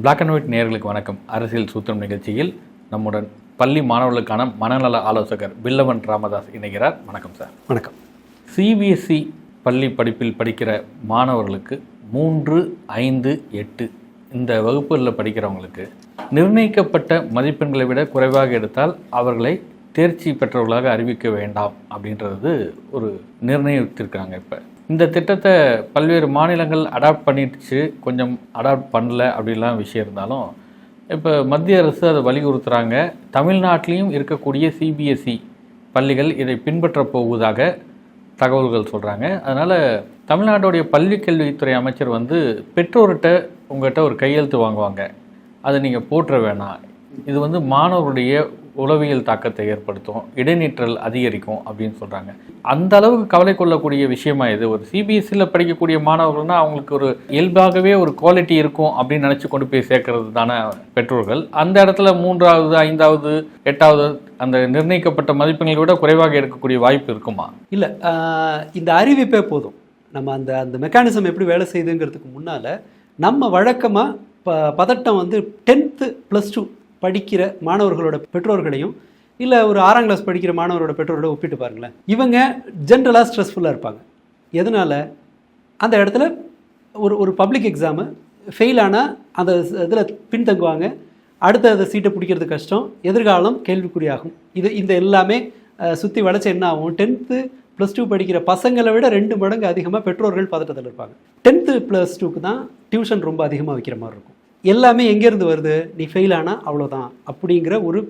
Black and white நேயர்களுக்கு வணக்கம். அரசியல் சூத்திரம் நிகழ்ச்சியில் நம்முடன் பள்ளி மாணவர்களுக்கான மனநல ஆலோசகர் பில்லவன் ராமதாஸ் இணைகிறார். வணக்கம் சார். வணக்கம். சிபிஎஸ்இ பள்ளி படிப்பில் படிக்கிற மாணவர்களுக்கு மூன்று ஐந்து எட்டு இந்த வகுப்புகளில் படிக்கிறவங்களுக்கு நிர்ணயிக்கப்பட்ட மதிப்பெண்களை விட குறைவாக எடுத்தால் அவர்களை தேர்ச்சி பெற்றவர்களாக அறிவிக்க வேண்டாம் அப்படின்றது ஒரு நிர்ணயித்திருக்காங்க இப்போ. இந்த திட்டத்தை பல்வேறு மாநிலங்கள் அடாப்ட் பண்ணிடுச்சு. கொஞ்சம் அடாப்ட் பண்ணல அப்படிலாம் விஷயம் இருந்தாலும் இப்போ மத்திய அரசு அதை வலியுறுத்துகிறாங்க தமிழ்நாட்டிலையும் இருக்கக்கூடிய சிபிஎஸ்இ பள்ளிகள் இதை பின்பற்றப் போவதாக தகவல்கள் சொல்கிறாங்க அதனால் தமிழ்நாட்டுடைய பள்ளி கல்வித்துறை அமைச்சர் வந்து பெற்றோர்கிட்ட உங்கள்கிட்ட ஒரு கையெழுத்து வாங்குவாங்க. அதை நீங்கள் போற்ற வேணாம். இது வந்து மாணவருடைய உளவியல் தாக்கத்தை ஏற்படுத்தும் இடைநிற்றல் அதிகரிக்கும் அப்படின்னு சொல்கிறாங்க அந்த அளவுக்கு கவலை கொள்ளக்கூடிய விஷயமா இது ஒரு சிபிஎஸ்சியில் படிக்கக்கூடிய மாணவர்கள்னா அவங்களுக்கு ஒரு இயல்பாகவே ஒரு குவாலிட்டி இருக்கும் அப்படின்னு நினச்சி கொண்டு போய் சேர்க்கறது தானே பெற்றோர்கள். அந்த இடத்துல மூன்றாவது ஐந்தாவது எட்டாவது அந்த நிர்ணயிக்கப்பட்ட மதிப்பெண்களை விட குறைவாக எடுக்கக்கூடிய வாய்ப்பு இருக்குமா? இல்லை இந்த அறிவிப்பே போதும். நம்ம அந்த அந்த மெக்கானிசம் எப்படி வேலை செய்யுதுங்கிறதுக்கு முன்னால் நம்ம வழக்கமாக ப பதட்டம் வந்து டென்த்து ப்ளஸ் டூ படிக்கிற மாணவர்களோட பெற்றோர்களையும் இல்லை ஒரு ஆறாம் கிளாஸ் படிக்கிற மாணவரோட பெற்றோரோட ஒப்பிட்டு பாருங்களேன். இவங்க ஜென்ரலாக ஸ்ட்ரெஸ்ஃபுல்லாக இருப்பாங்க. எதனால்? அந்த இடத்துல ஒரு ஒரு பப்ளிக் எக்ஸாமு ஃபெயில் ஆனால் அந்த இதில் பின்தங்குவாங்க. அடுத்த அதை சீட்டை பிடிக்கிறது கஷ்டம். எதிர்காலம் கேள்விக்குறியாகும். இது இந்த எல்லாமே சுற்றி வளைச்சு என்ன ஆகும்? டென்த்து ப்ளஸ் டூ படிக்கிற பசங்களை விட ரெண்டு மடங்கு அதிகமாக பெற்றோர்கள் பதட்டத்தில் இருப்பாங்க. டென்த்து ப்ளஸ் டூக்கு தான் டியூஷன் ரொம்ப அதிகமாக வைக்கிற மாதிரி இருக்கும். எல்லாமே எங்கேருந்து வருது? நீ ஃபெயில் ஆனால் அவ்வளோதான் அப்படிங்கிற ஒரு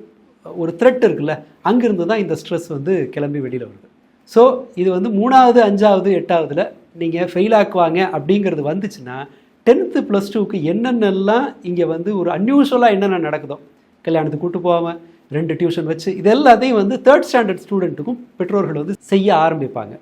ஒரு த்ரெட் இருக்குல்ல அங்கேருந்து தான் இந்த ஸ்ட்ரெஸ் வந்து கிளம்பி வெளியில் வருது. ஸோ இது வந்து மூணாவது அஞ்சாவது எட்டாவதுல நீங்கள் ஃபெயில் ஆக்குவாங்க அப்படிங்கிறது வந்துச்சுன்னா டென்த்து ப்ளஸ் டூக்கு என்னென்னலாம் இங்கே வந்து ஒரு அன்யூஷுவலாக என்னென்ன நடக்குதோ கல்யாணத்துக்கு கூட்டு போகாமல் ரெண்டு டியூஷன் வச்சு இது எல்லாத்தையும் வந்து தேர்ட் ஸ்டாண்டர்ட் ஸ்டூடெண்ட்டுக்கும் பெற்றோர்கள் வந்து செய்ய ஆரம்பிப்பாங்க.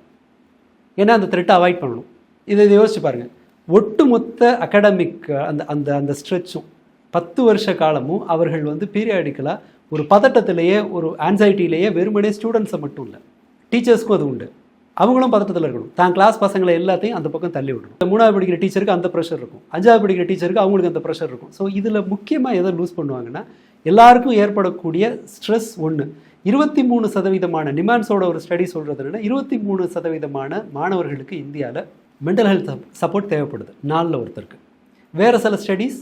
ஏன்னா அந்த த்ரெட்டை அவாய்ட் பண்ணணும். இதை இதை யோசிச்சு பாருங்கள் ஒட்டுமொத்த அகடமிக் அந்த அந்த அந்த ஸ்ட்ரெச்சும் பத்து வருஷ காலமும் அவர்கள் வந்து பீரியாடிக்கலாக ஒரு பதட்டத்திலேயே ஒரு ஆன்சைட்டிலேயே வெறுமனே ஸ்டூடெண்ட்ஸை மட்டும் இல்லை டீச்சர்ஸ்க்கும் அது உண்டு. அவங்களும் பதட்டத்தில் இருக்கணும். தான் கிளாஸ் பசங்களை எல்லாத்தையும் அந்த பக்கம் தள்ளி விடணும். மூணாவது படிக்கிற டீச்சருக்கு அந்த ப்ரெஷர் இருக்கும். அஞ்சாவது படிக்கிற டீச்சருக்கு அவங்களுக்கு அந்த ப்ரெஷர் இருக்கும். ஸோ இதில் முக்கியமாக எதை லூஸ் பண்ணுவாங்கன்னா எல்லாருக்கும் ஏற்படக்கூடிய ஸ்ட்ரெஸ் ஒன்று இருபத்தி மூணு சதவீதமான நிமான்ஸோட ஒரு ஸ்டடி சொல்கிறது என்னன்னா இருபத்தி மூணு சதவீதமான மாணவர்களுக்கு இந்தியாவில் மென்டல் ஹெல்த் சப்போர்ட் தேவைப்படுது. நாலில் ஒருத்தருக்கு. வேறு சில ஸ்டடீஸ்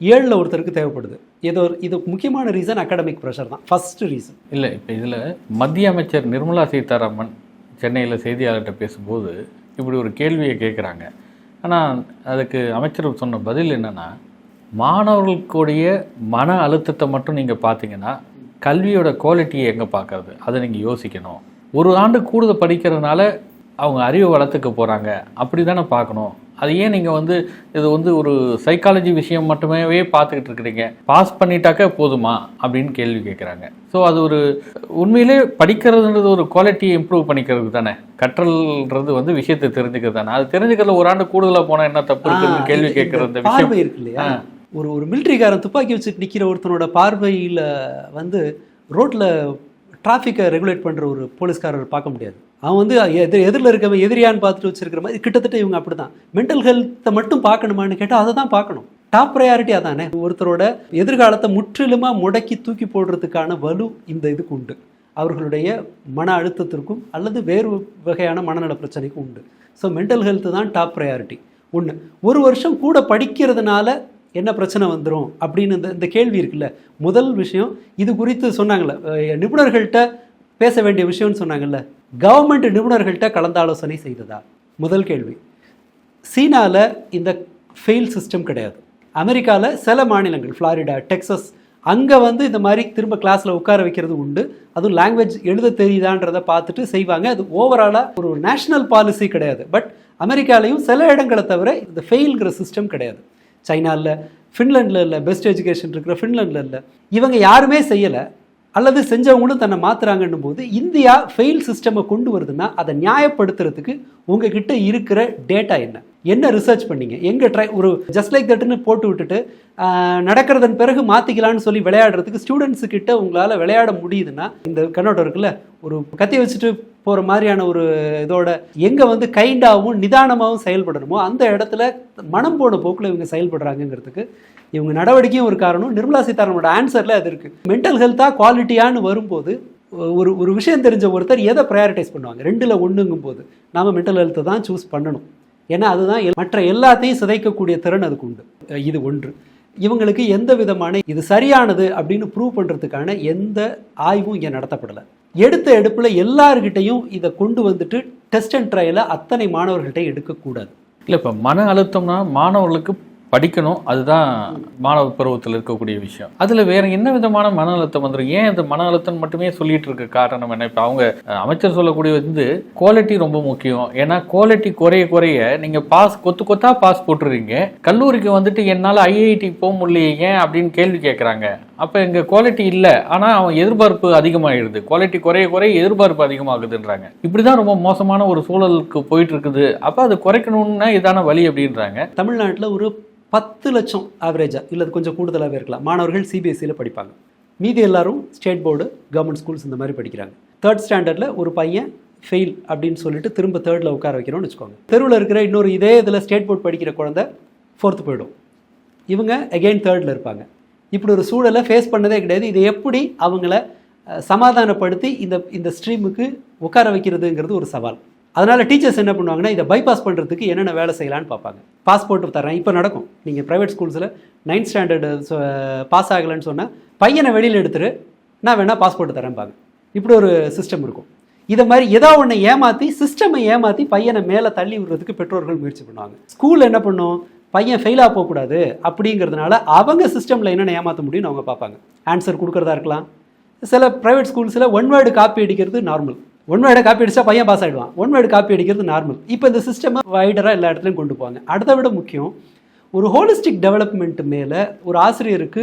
ஏழில் ஒருத்தருக்கு தேவைப்படுது. ஏதோ ஒரு இது முக்கியமான ரீசன் அகாடமிக் ப்ரெஷர் தான். ஃபஸ்ட்டு ரீசன் இல்லை இப்போ இதில் மத்திய அமைச்சர் நிர்மலா சீதாராமன் சென்னையில் செய்தியாளர்கிட்ட பேசும்போது இப்படி ஒரு கேள்வியை கேட்குறாங்க ஆனால் அதுக்கு அமைச்சர் சொன்ன பதில் என்னென்னா மாணவர்களுக்குடைய மன அழுத்தத்தை மட்டும் நீங்கள் பார்த்தீங்கன்னா கல்வியோட குவாலிட்டியை எங்கே பார்க்கறது அதை நீங்கள் யோசிக்கணும். ஒரு ஆண்டு கூடுதல் படிக்கிறதுனால அவங்க அறிவை வளர்த்துக்க போகிறாங்க அப்படி தானே பார்க்கணும். அது ஏன் நீங்கள் வந்து இது வந்து ஒரு சைக்காலஜி விஷயம் மட்டுமே பார்த்துக்கிட்டு இருக்கிறீங்க? பாஸ் பண்ணிட்டாக்க போதுமா? அப்படின்னு கேள்வி கேட்குறாங்க. ஸோ அது ஒரு உண்மையிலே படிக்கிறதுன்றது ஒரு குவாலிட்டியை இம்ப்ரூவ் பண்ணிக்கிறது தானே. கற்றல்ன்றது வந்து விஷயத்தை தெரிஞ்சுக்கிறது தானே. அது தெரிஞ்சுக்கிறதுல ஒரு ஆண்டு கூடுதலாக போனால் என்ன தப்பு இருக்குன்னு கேள்வி கேட்குற இந்த விஷயம். இருக்கு இல்லையா? ஒரு ஒரு மிலிட்ரிக்காரன் துப்பாக்கி வச்சுட்டு நிற்கிற ஒருத்தனோட பார்வையில் வந்து ரோட்டில் டிராஃபிக்கை ரெகுலேட் பண்ணுற ஒரு போலீஸ்காரர் பார்க்க முடியாது. அவன் வந்து எதிர் எதிரில் இருக்கவன் எதிரியான்னு பார்த்துட்டு வச்சிருக்கிற மாதிரி கிட்டத்தட்ட இவங்க அப்படி தான் மென்டல் ஹெல்த்தை மட்டும் பார்க்கணுமான்னு கேட்டால் அதை தான் பார்க்கணும். டாப் ப்ரையாரிட்டி அதானே? ஒருத்தரோட எதிர்காலத்தை முற்றிலுமாக முடக்கி தூக்கி போடுறதுக்கான வலு இந்த இதுக்கு உண்டு. அவர்களுடைய மன அழுத்தத்திற்கும் அல்லது வேறு வகையான மனநல பிரச்சனைக்கும் உண்டு. ஸோ மென்டல் ஹெல்த்து தான் டாப் ப்ரையாரிட்டி ஒன்று ஒரு வருஷம் கூட படிக்கிறதுனால என்ன பிரச்சனை வந்துடும் அப்படின்னு இந்த இந்த கேள்வி இருக்குல்ல. முதல் விஷயம் இது குறித்து சொன்னாங்களே நிபுணர்கள்ட்ட பேச வேண்டிய விஷயம்னு சொன்னாங்கல்ல? கவர்மெண்ட் நிபுணர்கள்ட்ட கலந்தாலோசனை செய்ததா? முதல் கேள்வி. சீனாவில் இந்த ஃபெயில் சிஸ்டம் கிடையாது. அமெரிக்காவில் சில மாநிலங்கள் ஃப்ளாரிடா டெக்ஸஸ் அங்கே வந்து இந்த மாதிரி திரும்ப கிளாஸில் உட்கார வைக்கிறது உண்டு. அதுவும் லாங்குவேஜ் எழுத தெரியுதான்றதை பார்த்துட்டு செய்வாங்க. அது ஓவராலாக ஒரு நேஷனல் பாலிசி கிடையாது. பட் அமெரிக்காலையும் சில இடங்களை தவிர இந்த ஃபெயில்ங்கிற சிஸ்டம் கிடையாது. சைனாவில் ஃபின்லாண்டில் இல்லை பெஸ்ட் எஜுகேஷன் இருக்கிற ஃபின்லாண்டில் இல்லை. இவங்க யாருமே செய்யலை. அல்லது செஞ்சவங்களும் தன்னை மாத்துறாங்கன்னும் போது இந்தியா ஃபெயில் சிஸ்டமை கொண்டு வருதுன்னா அதை நியாயப்படுத்துறதுக்கு உங்ககிட்ட இருக்கிற டேட்டா என்ன? என்ன ரிசர்ச் பண்ணீங்க? எங்கே ட்ரை ஒரு ஜஸ்ட் லைக் தட்டுன்னு போட்டு விட்டுட்டு நடக்கிறதன் பிறகு மாற்றிக்கலான்னு சொல்லி விளையாடுறதுக்கு ஸ்டூடெண்ட்ஸுக்கிட்ட உங்களால் விளையாட முடியுதுன்னா இந்த கண்ணோட்டம் இருக்குல்ல ஒரு கத்தி வச்சுட்டு போகிற மாதிரியான ஒரு இதோட எங்கே வந்து கைண்டாகவும் நிதானமாகவும் செயல்படணுமோ அந்த இடத்துல மனம் போன போக்கில் இவங்க செயல்படுறாங்கங்கிறதுக்கு இவங்க நடவடிக்கையும் ஒரு காரணம். நிர்மலா சீதாராமனோட ஆன்சரில் அது இருக்குது மென்டல் ஹெல்த்தாக குவாலிட்டியான்னு வரும்போது ஒரு ஒரு விஷயம் தெரிஞ்ச ஒருத்தர் எதை ப்ரையாரிட்டைஸ் பண்ணுவாங்க? ரெண்டில் ஒன்றுங்கும் போது நாம் மென்டல் ஹெல்த்தை தான் சூஸ் பண்ணணும். ஏன்னா அதுதான் மற்ற எல்லாத்தையும் சிதைக்கக்கூடிய திறன் அதுக்கு உண்டு. இது ஒன்று. இவங்களுக்கு எந்த விதமான இது சரியானது அப்படின்னு ப்ரூவ் பண்ணுறதுக்கான எந்த ஆய்வும் இங்கே நடத்தப்படலை. எடுத்த எடுப்பில் எல்லார்கிட்டையும் இதை கொண்டு வந்துட்டு டெஸ்ட் அண்ட் ட்ரையலை அத்தனை மாணவர்கள்ட்ட எடுக்கக்கூடாது. இல்லை இப்போ மன அழுத்தம்னா மாணவர்களுக்கு படிக்கணும் அதுதான் மாணவ பருவத்தில் இருக்கக்கூடிய விஷயம். அதில் வேற என்ன விதமான மன அழுத்தம் வந்துடும் ஏன் அந்த மன அழுத்தம் மட்டுமே சொல்லிட்டு இருக்க காரணம் என்ன? இப்போ அவங்க அமைச்சர் சொல்லக்கூடிய வந்து குவாலிட்டி ரொம்ப முக்கியம். ஏன்னா குவாலிட்டி குறைய குறைய நீங்கள் பாஸ் கொத்து கொத்தா பாஸ் போட்டுறீங்க. கல்லூரிக்கு வந்துட்டு என்னால் ஐஐடி போக முடியலையே ஏன் அப்படின்னு கேள்வி கேட்குறாங்க அப்போ இங்கே குவாலிட்டி இல்லை. ஆனால் அவன் எதிர்பார்ப்பு அதிகமாகிடுது குவாலிட்டி குறைய குறைய எதிர்பார்ப்பு அதிகமாகுதுன்றாங்க. இப்படி தான் ரொம்ப மோசமான ஒரு சூழலுக்கு போயிட்டு இருக்குது. அப்போ அது குறைக்கணும்னா இதான வழி அப்படின்றாங்க. தமிழ்நாட்டில் ஒரு பத்து லட்சம் ஆவரேஜாக இல்லை அது கொஞ்சம் கூடுதலாகவே இருக்கலாம். மாணவர்கள் சிபிஎஸ்சியில் படிப்பாங்க. மீதி எல்லாரும் ஸ்டேட் போர்டு கவர்மெண்ட் ஸ்கூல்ஸ் இந்த மாதிரி படிக்கிறாங்க. தேர்ட் ஸ்டாண்டர்டில் ஒரு பையன் ஃபெயில் அப்படின்னு சொல்லிட்டு திரும்ப தேர்டில் உட்கார வைக்கிறோம்னு வச்சுக்கோங்க. தெருவில் இருக்கிற இன்னொரு இதே இதில் ஸ்டேட் போர்ட் படிக்கிற குழந்தை ஃபோர்த்து போயிடும். இவங்க அகெயின் தேர்டில் இருப்பாங்க. இப்படி ஒரு சூழலை ஃபேஸ் பண்ணதே கிடையாது. இது எப்படி அவங்கள சமாதானப்படுத்தி இந்த இந்த ஸ்ட்ரீமுக்கு உட்கார வைக்கிறதுங்கிறது ஒரு சவால். அதனால் டீச்சர்ஸ் என்ன பண்ணுவாங்கன்னா இதை பைபாஸ் பண்ணுறதுக்கு என்னென்ன வேலை செய்யலான்னு பார்ப்பாங்க. பாஸ்போர்ட் தரேன் இப்போ நடக்கும். நீங்கள் ப்ரைவேட் ஸ்கூல்ஸில் நைன்த் ஸ்டாண்டர்டு பாஸ் ஆகலைன்னு சொன்னால் பையனை வெளியில் எடுத்துரு. நான் வேணால் பாஸ்போர்ட் தரேன்பாங்க இப்படி ஒரு சிஸ்டம் இருக்கும். இதை மாதிரி ஏதோ ஒன்று ஏமாற்றி சிஸ்டமை ஏமாற்றி பையனை மேலே தள்ளி விடுறதுக்கு பெற்றோர்கள் முயற்சி பண்ணுவாங்க. ஸ்கூல் என்ன பண்ணும்? பையன் ஃபெயிலாக போகக்கூடாது. அப்படிங்கிறதுனால அவங்க சிஸ்டமில் என்னென்ன ஏமாற்ற முடியும்னு அவங்க பார்ப்பாங்க. ஆன்சர் கொடுக்குறதா இருக்கலாம். சில ப்ரைவேட் ஸ்கூல்ஸில் ஒன் வேர்டு காப்பி அடிக்கிறது நார்மல் ஒன் வேர்டை காப்பி அடிச்சா பையன் பாஸ் ஆகிடுவான் ஒன் வேர்டு காப்பி அடிக்கிறது நார்மல் இப்போ இந்த சிஸ்டமை வைடராக எல்லா இடத்துலையும் கொண்டு போவாங்க. அடுத்த விட முக்கியம் ஒரு ஹோலிஸ்டிக் டெவலப்மெண்ட் மேலே ஒரு ஆசிரியருக்கு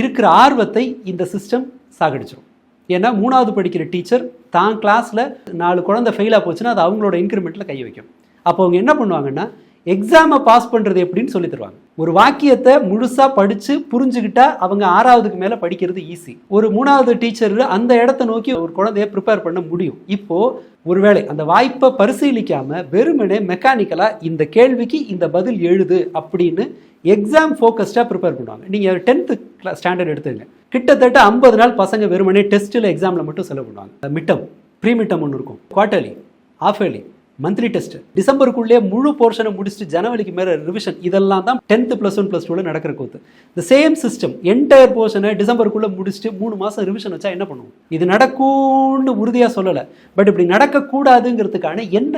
இருக்கிற ஆர்வத்தை இந்த சிஸ்டம் சாகடிச்சிடும் ஏன்னா மூணாவது படிக்கிற டீச்சர் தான் கிளாஸில் நாலு குழந்தை ஃபெயிலாக போச்சுன்னா அது அவங்களோட இன்க்ரிமெண்ட்டில் கை வைக்கும். அப்போ அவங்க என்ன பண்ணுவாங்கன்னா எக்ஸாமை பாஸ் பண்ணுறது எப்படின்னு சொல்லி தருவாங்க. ஒரு வாக்கியத்தை முழுசாக படித்து புரிஞ்சுக்கிட்டா அவங்க ஆறாவதுக்கு மேலே படிக்கிறது ஈஸி ஒரு மூணாவது டீச்சர் அந்த இடத்த நோக்கி ஒரு குழந்தைய ப்ரிப்பேர் பண்ண முடியும். இப்போது ஒருவேளை அந்த வாய்ப்பை பரிசீலிக்காமல் வெறுமனே மெக்கானிக்கலாக இந்த கேள்விக்கு இந்த பதில் எழுது அப்படின்னு எக்ஸாம் ஃபோக்கஸ்டாக ப்ரிப்பேர் பண்ணுவாங்க. நீங்கள் டென்த்து ஸ்டாண்டர்ட் எடுத்துங்க. கிட்டத்தட்ட ஐம்பது நாள் பசங்க வெறுமனே டெஸ்ட்டில் எக்ஸாமில் மட்டும் செலவு பண்ணுவாங்க. மிட்டம் ப்ரீ மிட்டம் ஒன்று இருக்கும். Quarterly half yearly monthly test டிசம்பருக்குள்ளே முழு போர்ஷனை முடிச்சுட்டு ஜனவரிக்கு மேலே ரிவிஷன் இதெல்லாம் தான் டென்த்து ப்ளஸ் ஒன் ப்ளஸ் டூவில் நடக்கிற கூத்து. இந்த சேம் சிஸ்டம் என்டையர் போர்ஷனை டிசம்பருக்குள்ளே முடிச்சுட்டு மூணு மாதம் ரிவிஷன் வச்சா என்ன பண்ணுவோம்? இது நடக்கும்னு உறுதியாக சொல்லலை. பட் இப்படி நடக்கக்கூடாதுங்கிறதுக்கான என்ன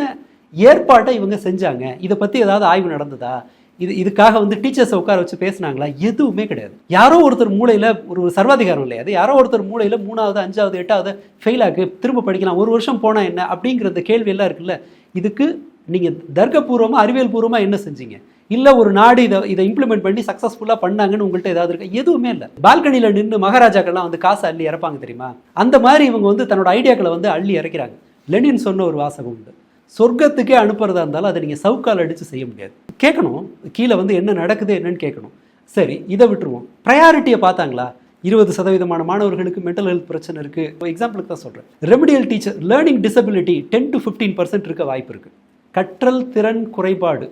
ஏற்பாட்டை இவங்க செஞ்சாங்க? இதை பற்றி ஏதாவது ஆய்வு நடந்ததா? இது இதுக்காக வந்து டீச்சர்ஸை உட்கார வச்சு பேசுனாங்களா? எதுவுமே கிடையாது. யாரோ ஒருத்தர் மூளையில் ஒரு சர்வாதிகாரம் இல்லையா? அது யாரோ ஒருத்தர் மூளையில் மூணாவது அஞ்சாவது எட்டாவது ஃபெயில் ஆகு திரும்ப படிக்கலாம். ஒரு வருஷம் போனால் என்ன? அப்படிங்கிற கேள்வியெல்லாம் கேள்வி எல்லாம் இருக்குல்ல? இதுக்கு நீங்கள் தர்க்கபூர்வமாக அறிவியல் பூர்வமாக என்ன செஞ்சீங்க? இல்லை ஒரு நாடு இதை இதை இம்ப்ளிமெண்ட் பண்ணி சக்ஸஸ்ஃபுல்லாக பண்ணாங்கன்னு உங்கள்கிட்ட ஏதாவது இருக்கா? எதுவுமே இல்லை. பால்கனியில் நின்று மகாராஜாக்கள்லாம் வந்து காசை அள்ளி இறப்பாங்க தெரியுமா? அந்த மாதிரி இவங்க வந்து தன்னோட ஐடியாக்களை வந்து அள்ளி இறக்கிறாங்க. லெனின் சொன்ன ஒரு வாசகம் உண்டு. சொர்க்கத்துக்கே அனுப்புறதா இருந்தாலும் அதை நீங்கள் சவுக்கால் அடித்து செய்ய முடியாது. கேட்கணும். கீழே வந்து என்ன நடக்குது என்னன்னு கேட்கணும். சரி இதை விட்டுருவோம். ப்ரையாரிட்டியை பார்த்தாங்களா? இருபது சதவீதமான மாணவர்களுக்கு மென்டல் ஹெல்த் பிரச்சனை இருக்குது எக்ஸாம்பிளுக்கு தான் சொல்கிறேன் remedial teacher learning disability ten to fifteen percent இருக்க வாய்ப்பு இருக்குது கற்றல் திறன் குறைபாடு.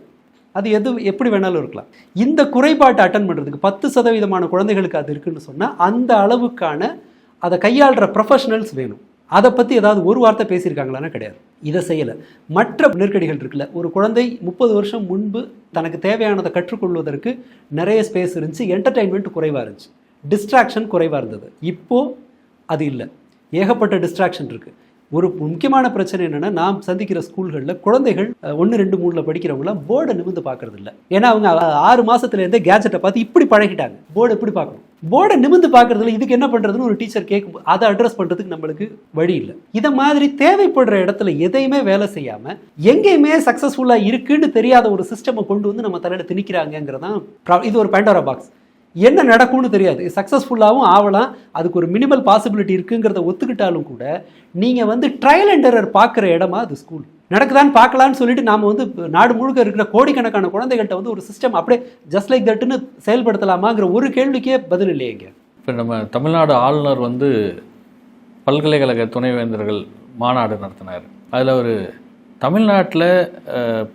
அது எது எப்படி வேணாலும் இருக்கலாம். இந்த குறைபாட்டை அட்டன் பண்ணுறதுக்கு பத்து சதவீதமான குழந்தைகளுக்கு அது இருக்குன்னு சொன்னால் அந்த அளவுக்கான அதை கையாளுற ப்ரொஃபஷனல்ஸ் வேணும். அதை பற்றி ஏதாவது ஒரு வார்த்தை பேசியிருக்காங்களான்னா கிடையாது. இதை செய்யலை. மற்ற நெருக்கடிகள் இருக்குல்ல ஒரு குழந்தை முப்பது வருஷம் முன்பு தனக்கு தேவையானதை கற்றுக்கொள்வதற்கு நிறைய ஸ்பேஸ் இருந்துச்சு என்டர்டைன்மெண்ட் குறைவாக இருந்துச்சு. டிஸ்ட்ராக்ஷன் குறைவாக இருந்தது. இப்போது அது இல்லை. ஏகப்பட்ட டிஸ்ட்ராக்ஷன் இருக்குது ஒரு முக்கியமான பிரச்சனை என்னன்னா நாம் சந்திக்கிற ஸ்கூல்களில் குழந்தைகள் ஒன்று ரெண்டு மூணில் படிக்கிறவங்களாம் போர்டை நிமிந்து பார்க்கறது இல்லை ஏன்னா அவங்க ஆறு மாதத்துலேருந்தே கேஜெட்டை பார்த்து இப்படி பழகிட்டாங்க. போர்டு எப்படி பார்க்கணும்? போர்டை நிமிந்து பார்க்கறதுல இதுக்கு என்ன பண்ணுறதுன்னு ஒரு டீச்சர் கேட்கும் அதை அட்ரஸ் பண்ணுறதுக்கு நம்மளுக்கு வழி இல்லை. இதை மாதிரி தேவைப்படுற இடத்துல எதையுமே வேலை செய்யாமல் எங்கேயுமே சக்ஸஸ்ஃபுல்லாக இருக்குன்னு தெரியாத ஒரு சிஸ்டமை கொண்டு வந்து நம்ம தலையில் திணிக்கிறாங்கிறதான் இது ஒரு பேண்டோரா பாக்ஸ் என்ன நடக்கும்னு தெரியாது. சக்ஸஸ்ஃபுல்லாகவும் ஆகலாம் அதுக்கு ஒரு மினிமல் பாசிபிலிட்டி இருக்குங்கிறத ஒத்துக்கிட்டாலும் கூட நீங்கள் வந்து ட்ரையல் அண்ட் எரர் பார்க்குற இடமா அது ஸ்கூல் நடக்குதான்னு பார்க்கலான்னு சொல்லிட்டு நாம் வந்து நாடு முழுக்க இருக்கிற கோடிக்கணக்கான குழந்தைகள்கிட்ட வந்து ஒரு சிஸ்டம் அப்படியே ஜஸ்ட் லைக் தட்டுன்னு செயல்படுத்தலாமாங்கிற ஒரு கேள்விக்கே பதில் இல்லையேங்க. இப்போ நம்ம தமிழ்நாடு ஆளுநர் வந்து பல்கலைக்கழக துணைவேந்தர்கள் மாநாடு நடத்தினார். அதில் ஒரு தமிழ்நாட்டில்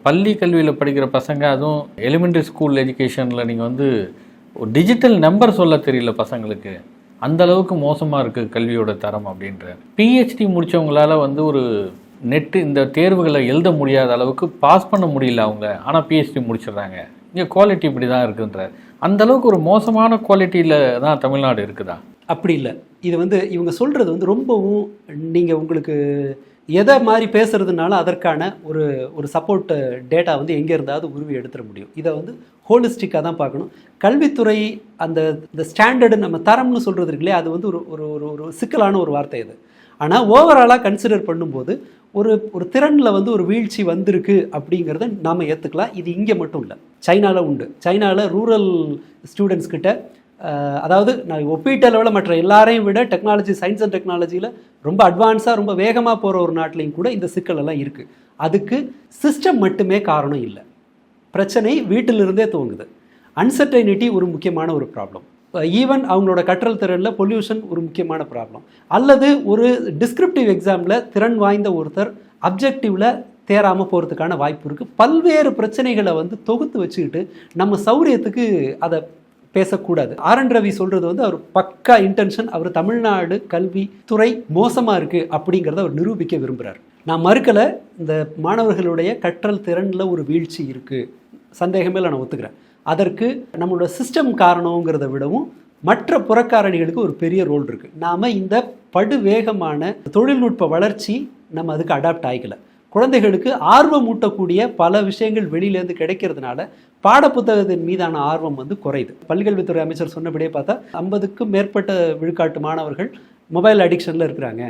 பள்ளி கல்வியில் படிக்கிற பசங்க அதுவும் எலிமெண்ட்ரி ஸ்கூல் எஜுகேஷனில் நீங்கள் வந்து டிஜிட்டல் நம்பர் சொல்ல தெரியல பசங்களுக்கு. அந்த அளவுக்கு மோசமாக இருக்குது கல்வியோட தரம் அப்படின்றார் பிஹெச்டி முடித்தவங்களால வந்து ஒரு நெட்டு இந்த தேர்வுகளை எழுத முடியாத அளவுக்கு பாஸ் பண்ண முடியல அவங்க. ஆனால் பிஹெச்டி முடிச்சிடுறாங்க. இங்கே குவாலிட்டி இப்படி தான் இருக்குன்றார் அந்த அளவுக்கு ஒரு மோசமான குவாலிட்டியில் தான் தமிழ்நாடு இருக்குதா? அப்படி இல்லை. இது வந்து இவங்க சொல்கிறது வந்து ரொம்பவும் நீங்கள் உங்களுக்கு எதை மாதிரி பேசுறதுனால அதற்கான ஒரு ஒரு சப்போர்ட் டேட்டா வந்து எங்கே இருந்தாவது உருவி எடுத்துட முடியும். இதை வந்து ஹோலிஸ்டிக்காக தான் பார்க்கணும். கல்வித்துறை அந்த இந்த ஸ்டாண்டர்டு நம்ம தரம்னு சொல்கிறது இல்லையா அது வந்து ஒரு ஒரு ஒரு ஒரு சிக்கலான ஒரு வார்த்தை இது ஆனால் ஓவராலாக கன்சிடர் பண்ணும்போது ஒரு ஒரு திறனில் வந்து ஒரு வீழ்ச்சி வந்திருக்கு அப்படிங்கிறத நாம் ஏற்றுக்கலாம் இது இங்கே மட்டும் இல்லை. சைனாவில் உண்டு. சைனாவில் ரூரல் ஸ்டூடெண்ட்ஸ்கிட்ட அதாவது நான் ஒப்பீட்டளவில் மற்ற எல்லாரையும் விட டெக்னாலஜி சயின்ஸ் அண்ட் டெக்னாலஜியில் ரொம்ப அட்வான்ஸாக ரொம்ப வேகமாக போகிற ஒரு நாட்டிலையும் கூட இந்த சிக்கல் எல்லாம் இருக்குது அதுக்கு சிஸ்டம் மட்டுமே காரணம் இல்லை. பிரச்சனை வீட்டிலிருந்தே துவங்குது. அன்சர்டைனிட்டி ஒரு முக்கியமான ஒரு ப்ராப்ளம் ஈவன் அவங்களோட கற்றல் திறனில் பொல்யூஷன் ஒரு முக்கியமான ப்ராப்ளம் அல்லது ஒரு டிஸ்கிரிப்டிவ் எக்ஸாமில் திறன் வாய்ந்த ஒருத்தர் அப்ஜெக்டிவில் தேராமல் போகிறதுக்கான வாய்ப்பு இருக்குது பல்வேறு பிரச்சனைகளை வந்து தொகுத்து வச்சுக்கிட்டு நம்ம சௌரியத்துக்கு அதை பேசக்கூடாது. ஆர். என். ரவி சொல்கிறது வந்து அவர் பக்கா இன்டென்ஷன் அவர் தமிழ்நாடு கல்வி துறை மோசமாக இருக்குது அப்படிங்கிறத அவர் நிரூபிக்க விரும்புகிறார் நான் மறுக்கலை இந்த மாணவர்களுடைய கற்றல் திறனில் ஒரு வீழ்ச்சி இருக்குது சந்தேகமே இல்லை நான் ஒத்துக்கிறேன். அதற்கு நம்மளோட சிஸ்டம் காரணங்கிறத விடவும் மற்ற புறக்காரணிகளுக்கு ஒரு பெரிய ரோல் இருக்குது நாம் இந்த படுவேகமான தொழில்நுட்ப வளர்ச்சி நம்ம அதுக்கு அடாப்ட் ஆகிக்கல குழந்தைகளுக்கு ஆர்வம் ஊட்டக்கூடிய பல விஷயங்கள் வெளியிலேருந்து கிடைக்கிறதுனால பாடப்புத்தகத்தின் மீதான ஆர்வம் வந்து குறையுது. பள்ளிக்கல்வித்துறை அமைச்சர் சொன்னபடியே பார்த்தா ஐம்பதுக்கும் மேற்பட்ட விழுக்காட்டு மாணவர்கள் மொபைல் அடிக்ஷனில் இருக்கிறாங்க.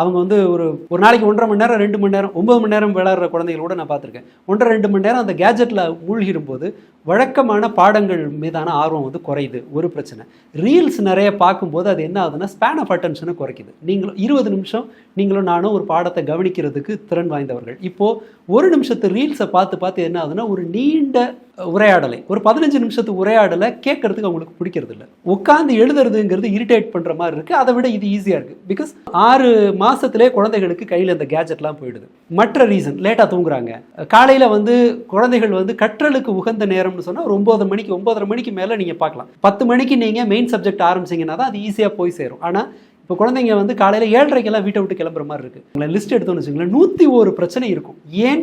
அவங்க வந்து ஒரு ஒரு நாளைக்கு ஒன்றரை மணி நேரம் ரெண்டு மணி நேரம் ஒம்பது மணி நேரம் விளையாடுற குழந்தைகள் கூட நான் பார்த்துருக்கேன். ஒன்றரை ரெண்டு மணி நேரம் அந்த கேஜெட்டில் மூழ்கிடும் போது வழக்கமான பாடங்கள் மீதான ஆர்வம் வந்து குறையுது. ஒரு பிரச்சனை. ரீல்ஸ் நிறைய பார்க்கும்போது அது என்ன ஆகுதுன்னா ஸ்பேன் ஆஃப் அட்டென்ஷனை குறைக்குது. நீங்களும் இருபது நிமிஷம் நீங்களும் நானும் ஒரு பாடத்தை கவனிக்கிறதுக்கு திறன் வாய்ந்தவர்கள். இப்போது ஒரு நிமிஷத்து ரீல்ஸை பார்த்து பார்த்து என்ன ஆகுதுன்னா ஒரு நீண்ட உரையாடலை. ஒரு பதினஞ்சு நிமிஷத்து உரையாடலை கேட்கறதுக்கு அவங்களுக்கு பிடிக்கிறது இல்லை உட்காந்து எழுதுறதுங்கிறது இரிட்டேட் பண்ணுற மாதிரி இருக்குது அதை விட இது ஈஸியாக இருக்குது பிகாஸ் ஆறு மாதத்திலே குழந்தைகளுக்கு கையில் அந்த கேஜெட்லாம் போயிடுது. மற்ற ரீசன் லேட்டாக தூங்குறாங்க. காலையில் வந்து குழந்தைகள் வந்து கற்றலுக்கு உகந்த நேரம்னு சொன்னால் ஒரு ஒம்பது மணிக்கு ஒம்பதரை மணிக்கு மேலே நீங்கள் பார்க்கலாம். பத்து மணிக்கு நீங்கள் மெயின் சப்ஜெக்ட் ஆரம்பிச்சிங்கன்னா தான் அது ஈஸியாக போய் சேரும். ஆனால் இப்போ குழந்தைங்க வந்து காலையில் ஏழரைக்கெல்லாம் வீட்டை விட்டு கிளம்புற மாதிரி இருக்குது உங்களை லிஸ்ட் எடுத்தோம்னு வச்சுங்களேன் நூற்றி ஒரு பிரச்சனை இருக்கும். ஏன்?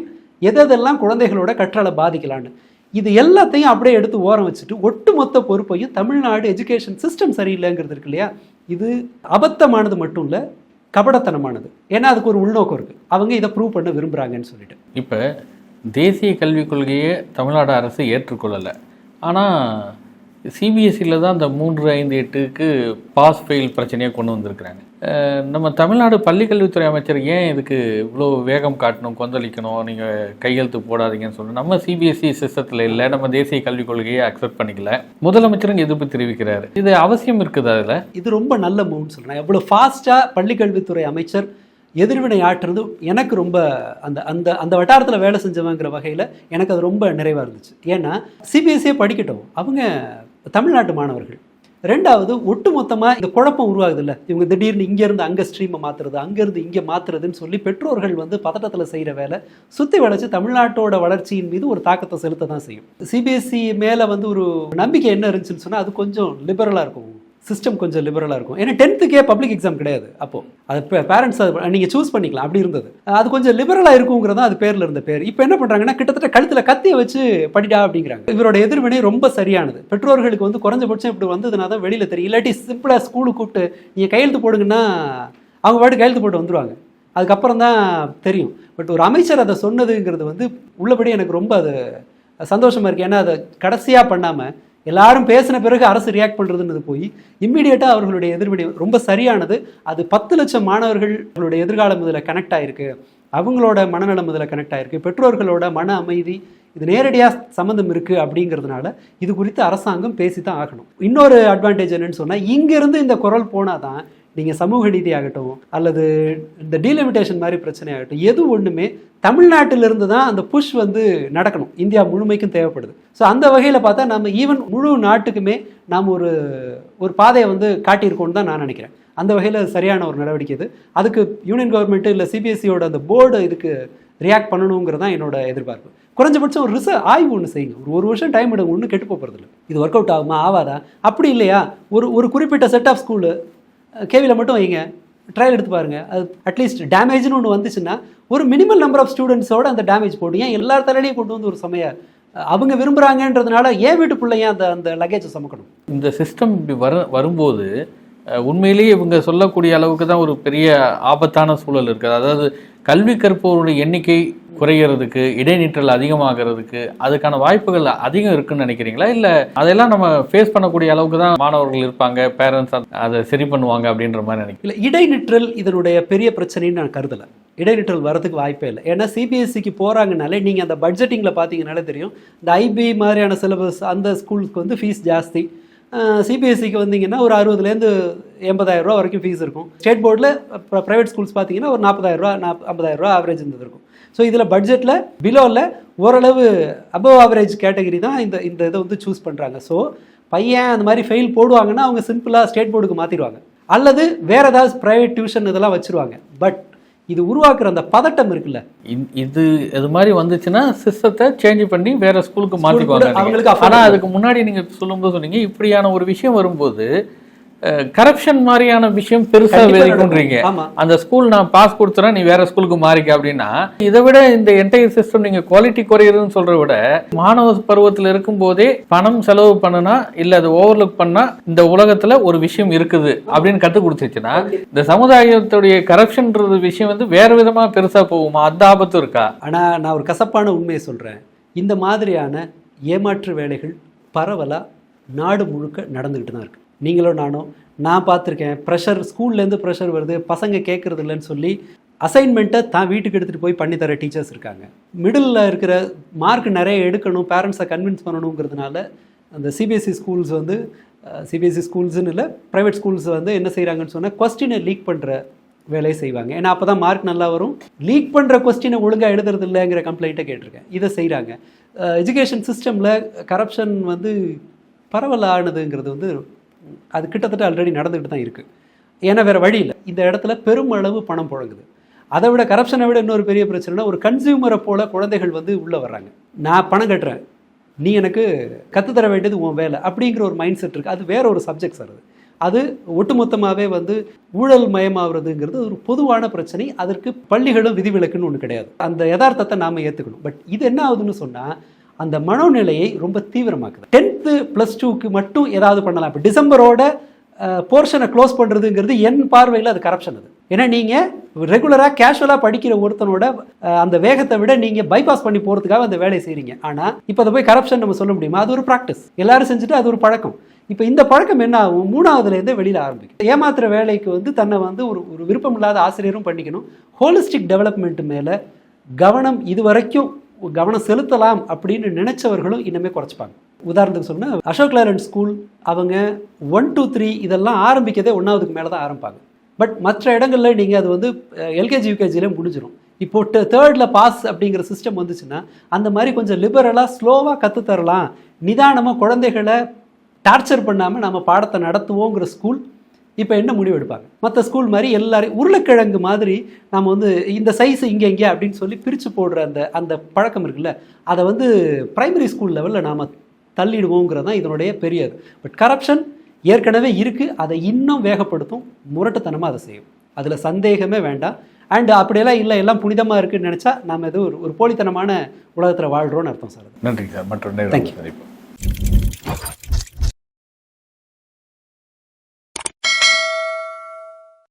எதெல்லாம் குழந்தைகளோட கற்றலை பாதிக்கலான்னு இது எல்லாத்தையும் அப்படியே எடுத்து ஓரம் வச்சுட்டு ஒட்டுமொத்த பொறுப்பையும் தமிழ்நாடு எஜுகேஷன் சிஸ்டம் சரியில்லைங்கிறது இருக்கு இல்லையா? இது அபத்தமானது மட்டும் இல்லை கபடத்தனமானது. ஏன்னா அதுக்கு ஒரு உள்நோக்கம் இருக்குது அவங்க இதை ப்ரூவ் பண்ண விரும்புகிறாங்கன்னு சொல்லிட்டு. இப்போ தேசிய கல்விக் கொள்கையை தமிழ்நாடு அரசு ஏற்றுக்கொள்ளலை. ஆனால் சிபிஎஸ்சியில் தான் அந்த மூன்று ஐந்து எட்டுக்கு பாஸ் ஃபெயில் பிரச்சனையை கொண்டு வந்திருக்கிறாங்க. நம்ம தமிழ்நாடு பள்ளிக்கல்வித்துறை அமைச்சர் ஏன் இதுக்கு இவ்வளோ வேகம் காட்டணும் கொந்தளிக்கணும்? நீங்கள் கையெழுத்து போடாதீங்கன்னு சொல்லணும் நம்ம சிபிஎஸ்சி சிஸ்டத்தில் இல்லை நம்ம தேசிய கல்விக் கொள்கையை அக்செப்ட் பண்ணிக்கல. முதலமைச்சரும் எதிர்ப்பு தெரிவிக்கிறாரு. இது அவசியம் இருக்குது அதில் இது ரொம்ப நல்ல மூவ்னு சொல்கிறேன் எவ்வளோ ஃபாஸ்ட்டாக பள்ளிக்கல்வித்துறை அமைச்சர் எதிர்வினை ஆற்றுறது எனக்கு ரொம்ப அந்த அந்த அந்த வட்டாரத்தில் வேலை செஞ்சவங்கிற வகையில் எனக்கு அது ரொம்ப நிறைவாக இருந்துச்சு. ஏன்னா சிபிஎஸ்சியே படிக்கட்டும். அவங்க தமிழ்நாட்டு மாணவர்கள். ரெண்டாவது ஒட்டு மொத்தமாக இந்த குழப்பம் உருவாகுது இல்லை இவங்க திடீர்னு இங்கேருந்து அங்கே ஸ்ட்ரீமை மாற்றுறது அங்கேருந்து இங்கே மாற்றுறதுன்னு சொல்லி பெற்றோர்கள் வந்து பதட்டத்தில் செய்கிற வேலை சுற்றி வளைச்சு தமிழ்நாட்டோட வளர்ச்சியின் மீது ஒரு தாக்கத்தை செலுத்த தான் செய்யும் சிபிஎஸ்சி மேலே வந்து ஒரு நம்பிக்கை என்ன இருந்துச்சுன்னு சொன்னால் அது கொஞ்சம் லிபரலாக இருக்கும். சிஸ்டம் கொஞ்சம் லிபரலாக இருக்கும். ஏன்னா டென்த்துக்கே பப்ளிக் எக்ஸாம் கிடையாது. அப்போ அது பேரண்ட்ஸ் நீங்கள் சூஸ் பண்ணிக்கலாம். அப்படி இருந்தது. அது கொஞ்சம் லிபரலாக இருக்குங்கிறது அது பேரில் இருந்த பேர். இப்போ என்ன பண்ணுறாங்கன்னா கிட்டத்தட்ட கழுத்தில் கத்தியை வச்சு படிடா அப்படிங்கிறாங்க. இவரோட எதிர்வினை ரொம்ப சரியானது. பெற்றோர்களுக்கு வந்து குறைஞ்சபட்சம் இப்படி வந்ததுனா தான் வெளியில் தெரியும். இல்லாட்டி சிம்பிளாக ஸ்கூலுக்கு கூப்பிட்டு நீங்கள் கையெழுத்து போடுங்கன்னா அவங்க பாட்டு கையெழுத்து போட்டு வந்துருவாங்க. அதுக்கப்புறம் தான் தெரியும். பட் ஒரு அமைச்சர் அதை சொன்னதுங்கிறது வந்து உள்ளபடி எனக்கு ரொம்ப அது சந்தோஷமாக இருக்குது ஏன்னா அதை கடைசியாக பண்ணாமல் எல்லாரும் பேசின பிறகு அரசு ரியாக்ட் பண்ணுறதுன்றது போய் இம்மிடியேட்டாக அவர்களுடைய எதிர்வினை ரொம்ப சரியானது. அது பத்து லட்சம் மாணவர்களுடைய எதிர்காலம் இதில் கனெக்ட் ஆயிருக்கு. அவங்களோட மனநலம் இதில் கனெக்ட் ஆயிருக்கு. பெற்றோர்களோட மன அமைதி இது நேரடியாக சம்மந்தம் இருக்குது அப்படிங்கிறதுனால இது குறித்து அரசாங்கம் பேசி தான் ஆகணும். இன்னொரு அட்வான்டேஜ் என்னன்னு சொன்னால் இங்கேருந்து இந்த குரல் போனால் தான் நீங்கள் சமூக நீதி ஆகட்டும் அல்லது இந்த டீலிமிட்டேஷன் மாதிரி பிரச்சனை ஆகட்டும் எது ஒன்றுமே தமிழ்நாட்டிலிருந்து தான் அந்த புஷ் வந்து நடக்கணும். இந்தியா முழுமைக்கும் தேவைப்படுது. ஸோ அந்த வகையில் பார்த்தா நம்ம ஈவன் முழு நாட்டுக்குமே நாம் ஒரு ஒரு பாதையை வந்து காட்டியிருக்கோம்னு தான் நான் நினைக்கிறேன். அந்த வகையில் சரியான ஒரு நடவடிக்கை இது. அதுக்கு யூனியன் கவர்மெண்ட்டு இல்லை சிபிஎஸ்சியோட அந்த போர்டு இதுக்கு ரியாக்ட் பண்ணணுங்கிறது தான் என்னோட எதிர்பார்ப்பு. குறைஞ்சபட்சம் ஒரு ரிச ஆய்வு ஒன்று செய்யுங்க. ஒரு ஒரு வருஷம் டைம் எடுங்க ஒன்றும் கெட்டு போகிறது இல்லை இது ஒர்க் அவுட் ஆகுமா? ஆகாதா அப்படி இல்லையா? ஒரு ஒரு குறிப்பிட்ட செட் ஆஃப் ஸ்கூலு கேவியில் மட்டும் வைங்க. ட்ரையல் எடுத்து பாருங்க. அது அட்லீஸ்ட் டேமேஜ்னு ஒன்று வந்துச்சுன்னா ஒரு மினிமம் நம்பர் ஆஃப் ஸ்டூடெண்ட்ஸோட அந்த டேமேஜ் போடும் ஏன் எல்லா தலையிலையும் கொண்டு வந்து ஒரு சமய அவங்க விரும்புகிறாங்கன்றதுனால ஏன் வீட்டு பிள்ளைங்க அந்த அந்த லக்கேஜை சமைக்கணும். இந்த சிஸ்டம் இப்படி வர வரும்போது உண்மையிலேயே இவங்க சொல்லக்கூடிய அளவுக்கு தான் ஒரு பெரிய ஆபத்தான சூழல் இருக்குது. அதாவது கல்வி கற்பவருடைய எண்ணிக்கை குறையிறதுக்கு இடைநிற்றல் அதிகமாகிறதுக்கு அதுக்கான வாய்ப்புகள் அதிகம் இருக்குன்னு நினைக்கிறீங்களா? இல்லை அதெல்லாம் நம்ம ஃபேஸ் பண்ணக்கூடிய அளவுக்கு தான் மாணவர்கள் இருப்பாங்க பேரண்ட்ஸ் அதை சரி பண்ணுவாங்க அப்படின்ற மாதிரி நினைக்கிறேன் இல்லை இடைநிற்றல் இதனுடைய பெரிய பிரச்சனைன்னு நான் கருதலை. இடைநிற்றல் வரதுக்கு வாய்ப்பே இல்லை. ஏன்னா சிபிஎஸ்சிக்கு போகிறாங்கனாலே நீங்கள் அந்த பட்ஜெட்டிங்கில் பார்த்தீங்கனாலே தெரியும் இந்த ஐபி மாதிரியான சிலபஸ் அந்த ஸ்கூலுக்கு வந்து ஃபீஸ் ஜாஸ்தி. சிபிஎஸ்சிக்கு வந்தீங்கன்னா ஒரு அறுபதுலேருந்து எண்பதாயிரம் ரூபா வரைக்கும் ஃபீஸ் இருக்கும். ஸ்டேட் போர்டில் ப்ரைவேட் ஸ்கூல்ஸ் பார்த்தீங்கன்னா ஒரு நாற்பதாயிரம் ரூபா நாப் ஐம்பதாயிரம் ரூபா ஆவரேஜ் இருந்தது இருக்கும். ஸோ இதில் பட்ஜெட்டில் பிலோவில் ஓரளவு அபவ் ஆவரேஜ் கேட்டகரி தான் இந்த இந்த இதை வந்து சூஸ் பண்ணுறாங்க ஸோ பையன் அந்த மாதிரி ஃபெயில் போடுவாங்கன்னா அவங்க சிம்பிளாக ஸ்டேட் போர்டுக்கு மாற்றிடுவாங்க அல்லது வேறு ஏதாவது ப்ரைவேட் டியூஷன் இதெல்லாம் வச்சுருவாங்க. பட் இது உருவாக்குற அந்த பதட்டம் இருக்குல்ல. இது இது மாதிரி வந்துச்சுன்னா சிஸ்டத்தை சேஞ்ச் பண்ணி வேற ஸ்கூலுக்கு மாற்றிக்குவாங்க அவங்களுக்கு afford ஆனா அதுக்கு முன்னாடி நீங்க சொல்லும்போது சொன்னீங்க இப்படியான ஒரு விஷயம் வரும்போது கரப்ஷன் மாதிரியான விஷயம் பெருசா. ஆமா. அந்த ஸ்கூல் நான் பாஸ் கொடுத்துறேன் நீ வேற ஸ்கூலுக்கு மாறிக்க அப்படின்னா இதை விட இந்த என்டையர் சிஸ்டம் நீங்க குவாலிட்டி குறையுதுன்னு சொல்றத விட மாணவ பருவத்தில் இருக்கும் போதே பணம் செலவு பண்ணுனா இல்ல அது ஓவர்லுக் பண்ணா இந்த உலகத்துல ஒரு விஷயம் இருக்குது அப்படின்னு கத்து கொடுத்துச்சுன்னா இந்த சமுதாயத்துடைய கரப்ஷன்ன்றது விஷயம் வந்து வேற விதமா பெருசா போகுமா? அந்த ஆபத்து இருக்கா? ஆனால் நான் ஒரு கசப்பான உண்மையை சொல்கிறேன் இந்த மாதிரியான ஏமாற்று வேலைகள் பரவலாக நாடு முழுக்க நடந்துக்கிட்டு தான் இருக்குது நீங்களும் நானும். நான் பார்த்துருக்கேன். ப்ரெஷர் ஸ்கூல்லேருந்து ப்ரெஷர் வருது. பசங்க கேட்குறது இல்லைன்னு சொல்லி அசைன்மெண்ட்டை தான் வீட்டுக்கு எடுத்துகிட்டு போய் பண்ணித்தர டீச்சர்ஸ் இருக்காங்க. மிடில் இருக்கிற மார்க் நிறைய எடுக்கணும் பேரண்ட்ஸை கன்வின்ஸ் பண்ணணுங்கிறதுனால அந்த சிபிஎஸ்சி ஸ்கூல்ஸ் வந்து சிபிஎஸ்சி ஸ்கூல்ஸ்னு இல்லை ப்ரைவேட் ஸ்கூல்ஸ் வந்து என்ன செய்கிறாங்கன்னு சொன்னால் கொஸ்டினை லீக் பண்ணுற வேலையை செய்வாங்க. ஏன்னா அப்போ தான் மார்க் நல்லா வரும். லீக் பண்ணுற கொஸ்டினை ஒழுங்காக எழுதுறது இல்லைங்கிற கம்ப்ளைண்ட்டை கேட்டிருக்கேன். இதை செய்கிறாங்க எஜுகேஷன் சிஸ்டமில் கரப்ஷன் வந்து பரவலானதுங்கிறது வந்து அது கிட்டத்தட்ட ஆல்ரெடி நடந்துக்கிட்டு தான் இருக்குது ஏன்னா வேறு வழி இல்லை. இந்த இடத்துல பெருமளவு பணம் புழங்குது. அதை விட கரப்ஷனை விட இன்னொரு பெரிய பிரச்சனைனா ஒரு கன்சியூமரை போல குழந்தைகள் வந்து உள்ளே வர்றாங்க. நான் பணம் கட்டுறேன். நீ எனக்கு கற்றுத்தர வேண்டியது உன் வேலை அப்படிங்கிற ஒரு மைண்ட் செட் இருக்குது அது வேற ஒரு சப்ஜெக்ட் சார் அது. அது ஒட்டுமொத்தமாகவே வந்து ஊழல் மயமாகிறதுங்கிறது ஒரு பொதுவான பிரச்சனை. அதற்கு பள்ளிகளும் விதிவிலக்குன்னு ஒன்று கிடையாது. அந்த யதார்த்தத்தை நாம் ஏற்றுக்கணும் பட் இது என்ன ஆகுதுன்னு சொன்னால் அந்த மனோநிலையை ரொம்ப தீவிரமாக்குது. டென்த்து ப்ளஸ் டூக்கு மட்டும் ஏதாவது பண்ணலாம். இப்போ டிசம்பரோட போர்ஷனை க்ளோஸ் பண்ணுறதுங்கிறது என் பார்வையில் அது கரப்ஷன் அது. ஏன்னா நீங்கள் ரெகுலராக கேஷுவலாக படிக்கிற ஒருத்தனோட அந்த வேகத்தை விட நீங்கள் பைபாஸ் பண்ணி போகிறதுக்காக அந்த வேலையை செய்கிறீங்க ஆனால் இப்போ அதை போய் கரப்ஷன் நம்ம சொல்ல முடியுமா? அது ஒரு ப்ராக்டிஸ் எல்லாரும் செஞ்சுட்டு அது ஒரு பழக்கம். இப்போ இந்த பழக்கம் என்ன ஆகும்? மூணாவதுலேருந்தே வெளியில் ஆரம்பிக்கும். ஏமாத்துற வேலைக்கு வந்து தன்னை வந்து ஒரு ஒரு விருப்பம் இல்லாத ஆசிரியரும் பண்ணிக்கணும். ஹோலிஸ்டிக் டெவலப்மெண்ட் மேலே கவனம் இது வரைக்கும் கவனம் செலுத்தலாம் அப்படின்னு நினைச்சவர்களும் இன்னுமே குறைச்சிப்பாங்க. உதாரணத்துக்கு சொன்னால் அசோக் லேலண்ட் ஸ்கூல் அவங்க ஒன் டூ த்ரீ இதெல்லாம் ஆரம்பிக்கதே ஒன்றாவதுக்கு மேலே தான் ஆரம்பிப்பாங்க. பட் மற்ற இடங்களில் நீங்கள் அது வந்து எல்கேஜி யூகேஜிலே முடிஞ்சிடும் இப்போ தேர்டில் பாஸ் அப்படிங்கிற சிஸ்டம் வந்துச்சுன்னா அந்த மாதிரி கொஞ்சம் லிபரலாக ஸ்லோவாக கற்றுத்தரலாம் நிதானமாக குழந்தைகளை டார்ச்சர் பண்ணாமல் நம்ம பாடத்தை நடத்துவோங்கிற ஸ்கூல் இப்போ என்ன முடிவு எடுப்பாங்க? மற்ற ஸ்கூல் மாதிரி எல்லாரையும் உருளைக்கிழங்கு மாதிரி நம்ம வந்து இந்த சைஸ் இங்கே இங்கே அப்படின்னு சொல்லி பிரித்து போடுற அந்த அந்த பழக்கம் இருக்குல்ல அதை வந்து பிரைமரி ஸ்கூல் லெவலில் நாம் தள்ளிடுவோங்கிறது தான் இதனுடைய பெரிய இது பட் கரப்ஷன் ஏற்கனவே இருக்குது அதை இன்னும் வேகப்படுத்தும் முரட்டுத்தனமாக அதை செய்யும். அதில் சந்தேகமே வேண்டாம். அண்ட் அப்படியெல்லாம் இல்லை எல்லாம் புனிதமாக இருக்குன்னு நினச்சா நாம் இது ஒரு ஒரு போலித்தனமான உலகத்தில் வாழ்கிறோன்னு அர்த்தம் சார் நன்றி சார். you. சந்திப்போம்.